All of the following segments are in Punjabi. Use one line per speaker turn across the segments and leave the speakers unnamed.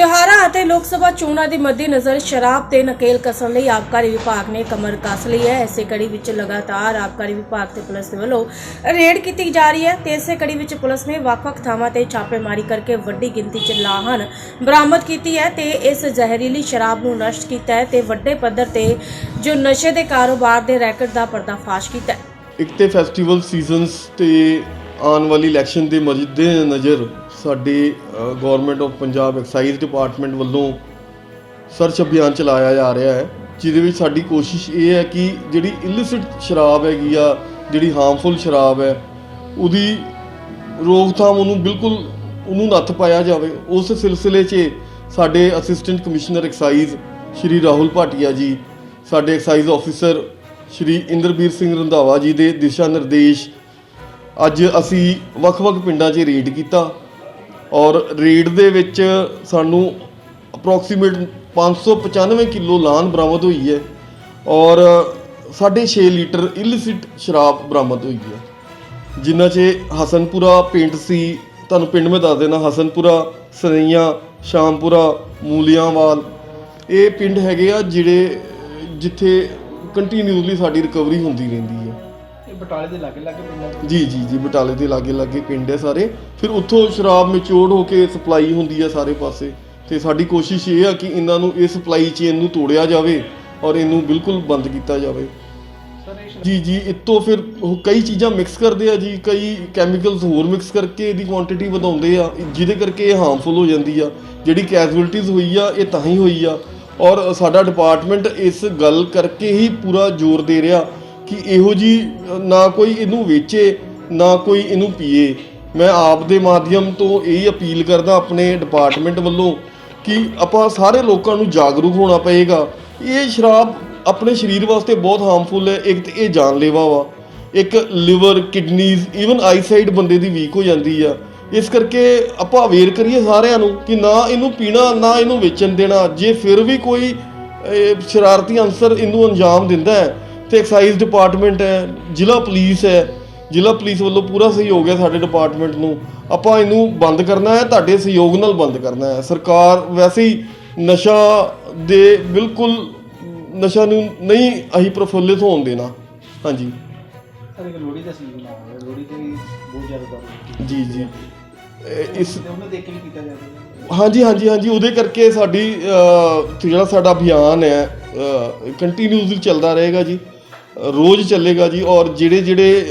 ਤਿਉਹਾਰਾਂ ਅਤੇ ਲੋਕ ਸਭਾ ਚੋਣਾਂ ਦੇ ਮੱਦੇਨਜ਼ਰ ਸ਼ਰਾਬ ਤੇ ਨਕੇਲ ਕਸਣ ਲਈ ਆਬਕਾਰੀ ਵਿਭਾਗ ਨੇ ਕਮਰ ਕੱਸ ਲਈ ਹੈ। ਇਸੇ ਕੜੀ ਵਿੱਚ ਲਗਾਤਾਰ ਆਬਕਾਰੀ ਵਿਭਾਗ ਤੇ ਪੁਲਿਸ ਦੇ ਵੱਲੋਂ ਰੇਡ ਕੀਤੀ ਜਾ ਰਹੀ ਹੈ ਤੇ ਇਸੇ ਕੜੀ ਵਿੱਚ ਪੁਲਿਸ ਨੇ ਵੱਖ-ਵੱਖ ਥਾਵਾਂ ਤੇ ਛਾਪੇਮਾਰੀ ਕਰਕੇ ਵੱਡੀ ਗਿਣਤੀ 'ਚ ਲਾਹਨ ਬਰਾਮਦ ਕੀਤੀ ਹੈ ਤੇ ਇਸ ਜ਼ਹਿਰੀਲੀ ਸ਼ਰਾਬ ਨੂੰ ਨਸ਼ਟ ਕੀਤਾ ਹੈ ਤੇ ਵੱਡੇ ਪੱਧਰ ਤੇ ਜੋ ਨਸ਼ੇ ਦੇ ਕਾਰੋਬਾਰ ਦੇ ਰੈਕਟ ਦਾ ਪਰਦਾਫਾਸ਼ ਕੀਤਾ ਹੈ।
ਇੱਕ ਤੇ ਫੈਸਟੀਵਲ ਸੀਜ਼ਨਸ ਤੇ ਆਉਣ ਵਾਲੀ ਇਲੈਕਸ਼ਨ ਦੇ ਮੱਦੇ ਨਜ਼ਰ ਸਾਡੇ government of Punjab excise department ਵੱਲੋਂ ਸਰਚ ਅਭਿਆਨ ਚਲਾਇਆ ਜਾ ਰਿਹਾ ਹੈ, ਜਿਹਦੇ ਵਿੱਚ ਸਾਡੀ ਕੋਸ਼ਿਸ਼ ਇਹ ਹੈ ਕਿ ਜਿਹੜੀ ਇਲਿਸਿਟ ਸ਼ਰਾਬ ਹੈਗੀ ਆ, ਜਿਹੜੀ ਹਾਰਮਫੁਲ ਸ਼ਰਾਬ ਹੈ, ਉਹਦੀ ਰੋਕਥਾਮ ਉਹਨੂੰ ਬਿਲਕੁਲ ਉਹਨੂੰ ਨੱਥ ਪਾਇਆ ਜਾਵੇ। ਉਸ ਸਿਲਸਿਲੇ 'ਚ ਸਾਡੇ assistant commissioner excise Shri Rahul Bhatia ji, ਸਾਡੇ ਐਕਸਾਈਜ਼ ਆਫੀਸਰ ਸ਼੍ਰੀ ਇੰਦਰਬੀਰ ਸਿੰਘ ਰੰਧਾਵਾ ਜੀ ਦੇ ਦਿਸ਼ਾ ਨਿਰਦੇਸ਼ ਅੱਜ ਅਸੀਂ ਵੱਖ-ਵੱਖ ਪਿੰਡਾਂ 'ਚ ਰੇਡ ਕੀਤਾ ਔਰ ਰੇਡ ਦੇ ਵਿੱਚ ਸਾਨੂੰ ਅਪਰੋਕਸੀਮੇਟ 595 ਕਿਲੋ ਲਾਨ ਬਰਾਮਦ ਹੋਈ ਹੈ ਔਰ 6.5 ਲੀਟਰ ਇਲਿਸਿਟ ਸ਼ਰਾਬ ਬਰਾਮਦ ਹੋਈ ਹੈ। ਜਿਨ੍ਹਾਂ 'ਚ ਹਸਨਪੁਰਾ ਪਿੰਡ ਸੀ, ਤੁਹਾਨੂੰ ਪਿੰਡ ਮੈਂ ਦੱਸ ਦੇਣਾ ਹਸਨਪੁਰਾ ਸਰਈਆਂ ਸ਼ਾਮਪੁਰਾ, ਮੂਲੀਆਂਵਾਲ, ਇਹ ਪਿੰਡ ਹੈਗੇ ਆ ਜਿਹੜੇ ਜਿੱਥੇ ਕੰਟੀਨਿਊਸਲੀ ਸਾਡੀ ਰਿਕਵਰੀ ਹੁੰਦੀ ਰਹਿੰਦੀ ਹੈ।
ਇਹ ਬਟਾਲੇ ਦੇ ਲਾਗੇ ਲਾਗੇ ਪਿੰਡਾਂ
ਜੀ ਜੀ ਜੀ ਬਟਾਲੇ ਦੇ ਲਾਗੇ ਲਾਗੇ ਪਿੰਡ ਹੈ ਸਾਰੇ। ਫਿਰ ਉੱਥੋਂ ਸ਼ਰਾਬ ਮੈਚੋਰਡ ਹੋ ਕੇ ਸਪਲਾਈ ਹੁੰਦੀ ਹੈ ਸਾਰੇ ਪਾਸੇ। ਤੇ ਸਾਡੀ ਕੋਸ਼ਿਸ਼ ਇਹ ਆ ਕਿ ਇਹਨਾਂ ਨੂੰ ਇਹ ਸਪਲਾਈ ਚੇਨ ਨੂੰ ਤੋੜਿਆ ਜਾਵੇ ਔਰ ਇਹਨੂੰ ਬਿਲਕੁਲ ਬੰਦ ਕੀਤਾ ਜਾਵੇ। ਜੀ ਜੀ ਇਤੋਂ ਫਿਰ ਉਹ ਕਈ ਚੀਜ਼ਾਂ ਮਿਕਸ ਕਰਦੇ ਆ ਜੀ ਕਈ ਕੈਮੀਕਲਸ ਹੋਰ ਮਿਕਸ ਕਰਕੇ ਇਹਦੀ ਕੁਆਂਟੀਟੀ ਵਧਾਉਂਦੇ ਆ। ਜਿਹਦੇ ਕਰਕੇ ਇਹ ਹਾਰਮਫੁਲ ਹੋ ਜਾਂਦੀ ਆ। ਜਿਹੜੀ ਕੈਜੂਅਲਟੀਜ਼ ਹੋਈ ਆ ਇਹ ਤਾਂ ਹੀ ਹੋਈ ਆ। ਔਰ ਸਾਡਾ ਡਿਪਾਰਟਮੈਂਟ ਇਸ ਗੱਲ ਕਰਕੇ ਹੀ ਪੂਰਾ ਜ਼ੋਰ ਦੇ ਰਿਹਾ ਕਿ ਇਹੋ ਜੀ, ਨਾ ਕੋਈ ਇਹਨੂੰ ਵੇਚੇ, ਨਾ ਕੋਈ ਇਹਨੂੰ ਪੀਏ। ਮੈਂ ਆਪ ਦੇ ਮਾਧਿਅਮ ਤੋਂ ਇਹ ਅਪੀਲ ਕਰਦਾ ਆਪਣੇ ਡਿਪਾਰਟਮੈਂਟ ਵੱਲੋਂ ਕਿ ਆਪਾਂ ਸਾਰੇ ਲੋਕਾਂ ਨੂੰ ਜਾਗਰੂਕ ਹੋਣਾ ਪਏਗਾ। ਇਹ ਸ਼ਰਾਬ ਆਪਣੇ ਸਰੀਰ ਵਾਸਤੇ ਬਹੁਤ ਹਾਰਮਫੁਲ ਹੈ। ਇੱਕ ਤੇ ਇਹ ਜਾਨਲੇਵਾ ਵਾ। ਇੱਕ ਲਿਵਰ ਕਿਡਨੀਜ਼ ਈਵਨ ਆਈਸਾਈਟ ਬੰਦੇ ਦੀ ਵੀਕ ਹੋ ਜਾਂਦੀ ਆ। ਇਸ ਕਰਕੇ ਆਪਾਂ ਅਵੇਅਰ ਕਰੀਏ ਸਾਰਿਆਂ ਨੂੰ ਕਿ ਨਾ ਇਹਨੂੰ ਪੀਣਾ, ਨਾ ਇਹਨੂੰ ਵੇਚਣ ਦੇਣਾ। ਜੇ ਫਿਰ ਵੀ ਕੋਈ ਸ਼ਰਾਰਤੀ ਅਨਸਰ ਇਹਨੂੰ ਅੰਜਾਮ ਦਿੰਦਾ ਹੈ ਤੇ ਐਕਸਾਈਜ਼ ਡਿਪਾਰਟਮੈਂਟ ਹੈ ਜ਼ਿਲ੍ਹਾ ਪੁਲਿਸ ਹੈ ਜ਼ਿਲ੍ਹਾ ਪੁਲਿਸ ਵੱਲੋਂ ਪੂਰਾ ਸਹਿਯੋਗ ਹੈ ਸਾਡੇ ਡਿਪਾਰਟਮੈਂਟ ਨੂੰ। ਆਪਾਂ ਇਹਨੂੰ ਬੰਦ ਕਰਨਾ ਹੈ ਤੁਹਾਡੇ ਸਹਿਯੋਗ ਨਾਲ ਬੰਦ ਕਰਨਾ ਹੈ। ਸਰਕਾਰ ਵੈਸੇ ਹੀ ਨਸ਼ਾ ਦੇ ਬਿਲਕੁਲ ਨਸ਼ਾ ਨੂੰ ਨਹੀਂ ਅਸੀਂ ਪ੍ਰਫੁੱਲਿਤ ਹੋਣ ਦੇਣਾ। ਹਾਂਜੀ।
ਸਰ ਇੱਕ ਲੋੜੀ ਦਾ ਸੀਜ਼ਨ ਆ ਰਿਹਾ ਲੋੜੀ ਤੇ ਵੀ ਬਹੁਤ ਜ਼ਿਆਦਾ ਦਾਰੂ
ਜੀ ਜੀ। ਇਹ ਇਸ
ਤੇ ਉਹਨੂੰ ਦੇਖ ਕੇ ਵੀ ਕੀਤਾ ਜਾਂਦਾ
ਹਾਂਜੀ ਹਾਂਜੀ ਹਾਂਜੀ ਉਹਦੇ ਕਰਕੇ ਸਾਡੀ ਜਿਹੜਾ ਸਾਡਾ ਅਭਿਆਨ ਹੈ ਕੰਟੀਨਿਊਸਲੀ ਚੱਲਦਾ ਰਹੇਗਾ ਜੀ। ਰੋਜ਼ ਚੱਲੇਗਾ ਜੀ ਔਰ ਜਿਹੜੇ ਜਿਹੜੇ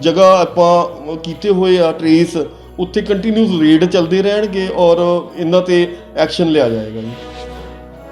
ਜਗ੍ਹਾ ਆਪਾਂ ਕੀਤੇ ਹੋਏ ਆ ਟਰੇਸ ਉੱਥੇ ਕੰਟੀਨਿਊਸ ਰੇਡ ਚੱਲਦੇ ਰਹਿਣਗੇ ਔਰ ਇਹਨਾਂ ਤੇ ਐਕਸ਼ਨ ਲਿਆ ਜਾਏਗਾ ਜੀ।